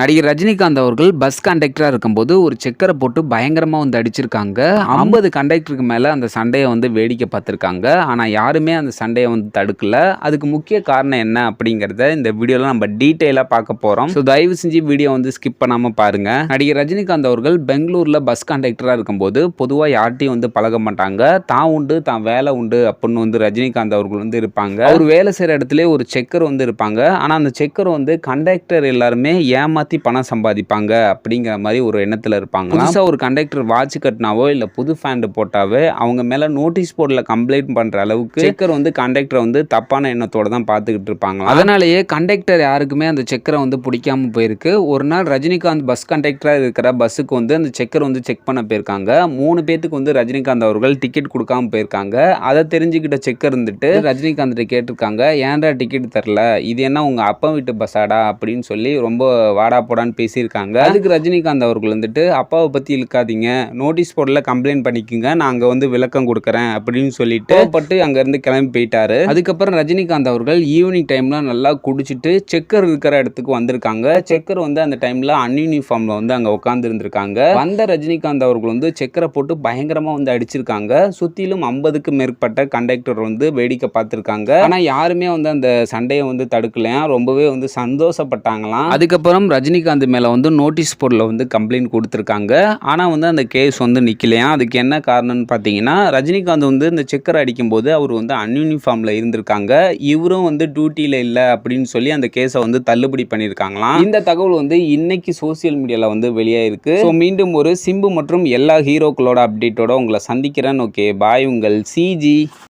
நடிகர் ரஜினிகாந்த் அவர்கள் பஸ் கண்டக்டராக இருக்கும்போது ஒரு செக்கரை போட்டு பயங்கரமாக வந்து அடிச்சிருக்காங்க. ஐம்பது கண்டக்டருக்கு மேலே அந்த சண்டையை வந்து வேடிக்கை பார்த்துருக்காங்க. ஆனால் யாருமே அந்த சண்டையை வந்து தடுக்கல. அதுக்கு முக்கிய காரணம் என்ன அப்படிங்கிறத இந்த வீடியோவில் நம்ம டீட்டெயிலாக பார்க்க போகிறோம் ஸோ தயவு செஞ்சு வீடியோ வந்து ஸ்கிப் பண்ணாமல் பாருங்க. நடிகர் ரஜினிகாந்த் அவர்கள் பெங்களூரில் பஸ் கண்டக்டராக இருக்கும்போது பொதுவாக யார்ட்டையும் வந்து பழக மாட்டாங்க. தான் உண்டு தான் வேலை உண்டு அப்படின்னு வந்து ரஜினிகாந்த் அவர்கள் வந்து இருப்பாங்க. அவர் வேலை செய்கிற இடத்துல ஒரு செக்கர் வந்து இருப்பாங்க. ஆனால் அந்த செக்கர் வந்து கண்டக்டர் எல்லாருமே ஏமாற்றி பணம் சம்பாதிப்பாங்க அப்படிங்கிற மாதிரி ஒரு எண்ணத்தில் இருப்பாங்க. புதுசாக ஒரு கண்டக்டர் வாட்ச் கட்டினாவோ இல்லை புது ஃபேண்ட் போட்டாவே அவங்க மேலே நோட்டீஸ் போர்டில் கம்ப்ளைண்ட் பண்ணுற அளவுக்கு செக்கர் வந்து கண்டக்டரை வந்து தப்பான எண்ணத்தோட தான் பார்த்துக்கிட்டு இருப்பாங்க அதனாலேயே கண்டக்டர் யாருக்குமே அந்த செக்கரை வந்து பிடிக்காம போயிருக்கு. ஒரு நாள் ரஜினிகாந்த் பஸ் கண்டக்டராக இருக்கிற பஸ்ஸுக்கு வந்து அந்த செக்கர் வந்து செக் பண்ண போயிருக்காங்க. மூணு பேத்துக்கு வந்து ரஜினிகாந்த் அவர்கள் டிக்கெட் கொடுக்காம போயிருக்காங்க. அதை தெரிஞ்சுக்கிட்ட செக்கர் இருந்துட்டு ரஜினிகாந்த் கேட்டிருக்காங்க ஏன்டா டிக்கெட் தரல? இது என்ன உங்க அப்பா வீட்டு பஸ்ஸாடா அப்படின்னு சொல்லி ரொம்ப வாடா போடான்னு பேசியிருக்காங்க. அதுக்கு ரஜினிகாந்த் அவர்கள் வந்துட்டு அப்பாவை பத்தி இழுக்காதீங்க. நோட்டீஸ் போர்டில் கம்ப்ளைண்ட் பண்ணிக்கோங்க. நான் அங்க வந்து விளக்கம் கொடுக்குறேன் அப்படின்னு சொல்லிட்டு பட்டு அங்க இருந்து கிளம்பி போயிட்டாரு. அதுக்கப்புறம் ரஜினிகாந்த் அவர்கள் ஈவினிங் டைம்ல நல்லா குடிச்சிட்டு செக்கர் இருக்கிற இடத்துக்கு வந்திருக்காங்க. செக்கர் வந்து அந்த டைம்ல அன்யூனிஃபார்ம்ல வந்து அங்க உட்கார்ந்து இருந்திருக்காங்க வந்த ரஜினிகாந்த் அவர்கள் வந்து செக்கரை போட்டு பயங்கரமா வந்து அடிச்சிருக்காங்க. சுத்திலும் ஐம்பதுக்கு மேற்பட்ட கண்டக்டர் வந்து வேடிக்கை பார்த்திருக்காங்க. ஆனா யாருமே வந்து அந்த சண்டையை வந்து தடுக்கலையா? ரொம்பவே வந்து சந்தோஷப்பட்டாங்களாம். அதுக்கப்புறம் ரஜினிகாந்த் மேலே வந்து நோட்டீஸ் போர்டில் வந்து கம்ப்ளைண்ட் கொடுத்துருக்காங்க. ஆனால் வந்து அந்த கேஸ் வந்து நிற்கலையா அதுக்கு என்ன காரணம்னு பார்த்தீங்கன்னா ரஜினிகாந்த் வந்து இந்த செக்கர் அடிக்கும்போது அவர் வந்து அன்யூனிஃபார்மில் இருந்திருக்காங்க. இவரும் வந்து டியூட்டியில் இல்லை அப்படின்னு சொல்லி அந்த கேஸை வந்து தள்ளுபடி பண்ணியிருக்காங்களாம் இந்த தகவல் வந்து இன்னைக்கு சோசியல் மீடியாவில் வந்து வெளியாயிருக்கு. ஸோ மீண்டும் ஒரு சிம்பு மற்றும் எல்லா ஹீரோக்களோட அப்டேட்டோட உங்களை சந்திக்கிறேன். ஓகே பாய் உங்கள் சிஜி